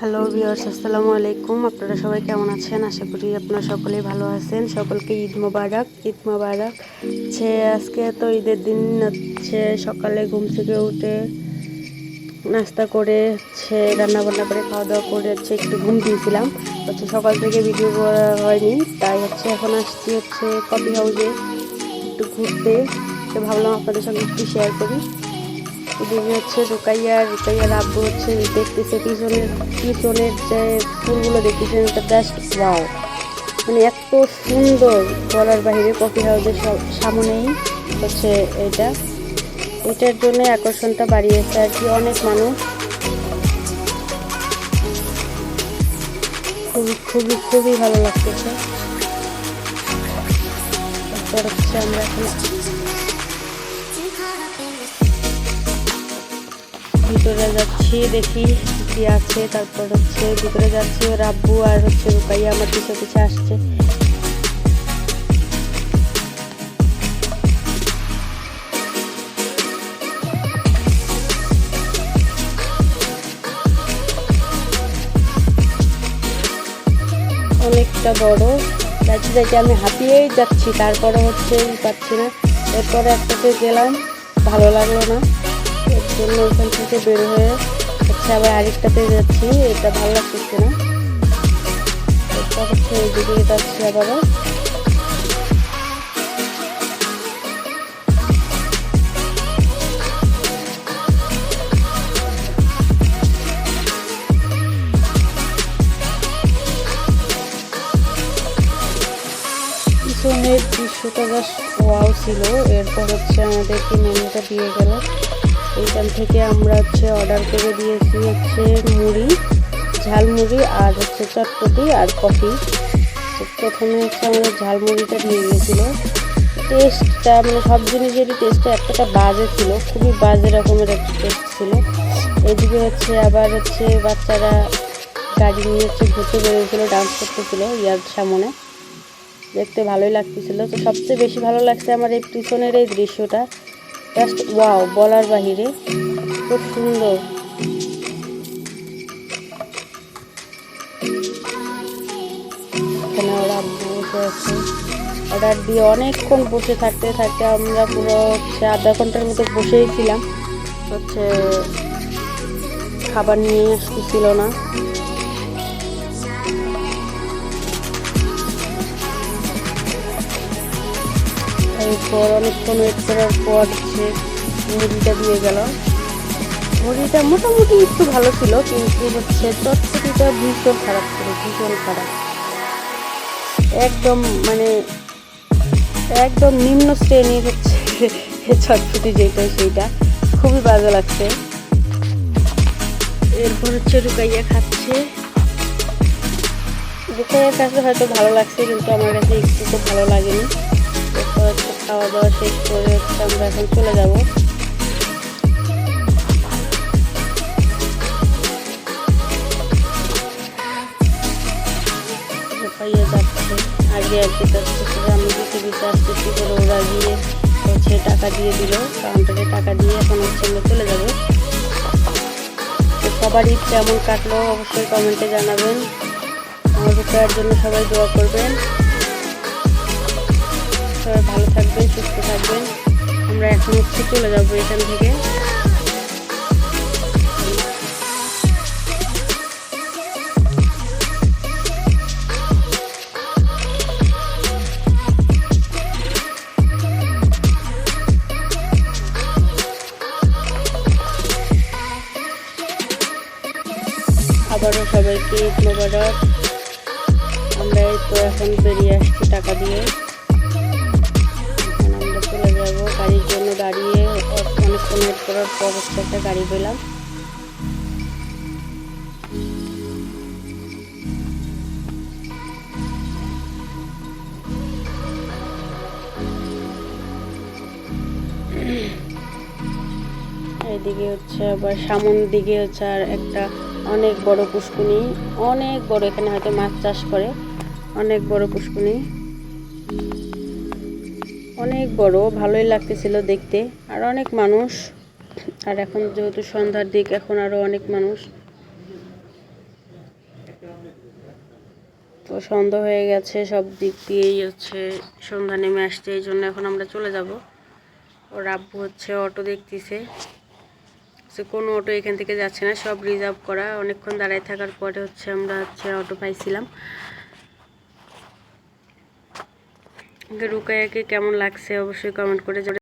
Hello viewers আসসালামু আলাইকুম। আপনারা সবাই কেমন আছেন? আশা করি আপনারা সকলেই ভালো আছেন। সকলকে ঈদ মোবারক। ঈদ মোবারক। হচ্ছে আজকে তো ঈদের দিন হচ্ছে সকালে ঘুম থেকে উঠে নাস্তা করে হচ্ছে রান্না বান্না করে খাওয়া দাওয়া করে হচ্ছে একটু ঘুম দিয়েছিলাম। হচ্ছে সকাল থেকে ভিডিও করা হয়নি। তাই হচ্ছে এখন আসছি হচ্ছে কফি হাউসে একটু ঘুরতে। তো ভাবলাম আপনাদের সঙ্গে একটু শেয়ার করি। এদিকে হচ্ছে, রুকাইয়া, রুকাইয়ার আব্বু হচ্ছে দেখতেছে পিছনের পিছনের যে ফুলগুলো দেখতেছেন, এটা জাস্ট ওয়াও মানে এত সুন্দর বলার বাহিরে কফি হাউসের সামনেই হচ্ছে এটা। এটার জন্য আকর্ষণটা বাড়িয়েছে আর কি অনেক মানুষ। খুবই খুবই খুবই ভালো লাগতেছে। আমরা এখন ভিতরে যাচ্ছি, দেখি কি আছে। তারপর হচ্ছে ভিতরে যাচ্ছি ওর আব্বু আর হচ্ছে রুকাইয়া আমার পিছে পিছে আসছে। অনেকটা বড়। যাচ্ছি যাচ্ছি, আমি হাঁপিয়েই যাচ্ছি তারপরে হচ্ছে পাচ্ছি না। এরপরে একটাতে গেলাম, ভালো লাগল না। জন্য ওখান থেকে বের হয়ে হচ্ছে আবার আরেকটাতে যাচ্ছি। এটা ভালো লাগতেছে না। এরপর হচ্ছে ওইদিকে যাচ্ছি আবারও। দৃশ্যটা জাস্ট ওয়াও ছিল। এরপর হচ্ছে আমাদেরকে মেনুটা দিয়ে গেল? এইখান থেকে আমরা হচ্ছে অর্ডার করে দিয়েছি হচ্ছে মুড়ি ঝালমুড়ি আর হচ্ছে চটপটি আর কফি। প্রথমে হচ্ছে আমাদের ঝালমুড়িটা দিয়ে গিয়েছিল টেস্টটা মানে সব জিনিসেরই টেস্টটা একটা বাজে ছিল, খুবই বাজে রকমের একটা টেস্ট ছিল। এদিকে হচ্ছে আবার হচ্ছে বাচ্চারা গাড়ি নিয়ে হচ্ছে ঘুরতে বেরিয়েছিল ডান্স করতেছিল ইয়ার সামনে। দেখতে ভালোই লাগতেছিল। তো সবচেয়ে বেশি ভালো লাগছে আমার এই পিছনের এই দৃশ্যটা। জাস্ট ওয়াও বলার বাহিরে খুব সুন্দর। এখানে ওরা বসে আছে। অর্ডার দিয়ে অনেকক্ষণ বসে থাকতে থাকতে আমরা পুরো হচ্ছে আধা ঘণ্টার মতো বসেই ছিলাম। হচ্ছে খাবার নিয়ে আসতেছিল না। এরপর অনেকক্ষণ ওয়েট করার পর হচ্ছে মুড়িটা দিয়ে গেল। মুড়িটা মোটামুটি একটু ভালো ছিল, কিন্তু হচ্ছে চটপটিটা ভীষণ খারাপ ছিল, ভীষণ খারাপ। একদম মানে একদম নিম্ন শ্রেণির হচ্ছে চটপটি যেটা, সেইটা। খুবই বাজে লাগছে। এরপর হচ্ছে রুকাইয়া খাচ্ছে। রুকাইয়ার কাছে হয়তো ভালো লাগছে, কিন্তু আমার কাছে একটু তো ভালো লাগেনি। এরপর খাওয়া দাওয়া শেষ করে আমরা এখন চলে যাব। আগে আর কি যাচ্ছে আমি দিতে দিতে আসতেছি করে ওরা গিয়ে হচ্ছে টাকা দিয়ে দিল কাউন্টারে টাকা দিয়ে এখন হচ্ছে আমরা চলে যাব। সবার ঈদ কেমন কাটলো, অবশ্যই কমেন্টে জানাবেন। আমার জন্য সবাই দোয়া করবেন। সবাই ভালো থাকবেন, সুস্থ থাকবেন। আমরা এখন হচ্ছে চলে যাব এখান থেকে। আবারও সবাইকে মোবারক আমরা তো এখন বেরিয়ে আসছি টাকা দিয়ে। ওয়েট করার পর হচ্ছে একটা গাড়ি পেলাম। এদিকে হচ্ছে আবার সামন দিকে হচ্ছে আর একটা অনেক বড় পুষ্কুনি। অনেক বড়, এখানে হয়তো মাছ চাষ করে। অনেক বড় পুষ্কুনি। অনেক বড়, ভালোই লাগতেছিল দেখতে। আর অনেক মানুষ। আর এখন যেহেতু সন্ধ্যার দিক, এখন আরও অনেক মানুষ। তো সন্ধ্যা হয়ে গেছে, সব দিক দিয়েই হচ্ছে সন্ধ্যা নেমে আসছে, এই জন্য এখন আমরা চলে যাব। ওর আব্বু হচ্ছে অটো দেখতেছে। কোনো অটো এখান থেকে যাচ্ছে না, সব রিজার্ভ করা। অনেকক্ষণ দাঁড়ায় থাকার পরে হচ্ছে আমরা হচ্ছে অটো পাইছিলাম। রুকাইয়াকে কেমন লাগছে অবশ্যই কমেন্ট করে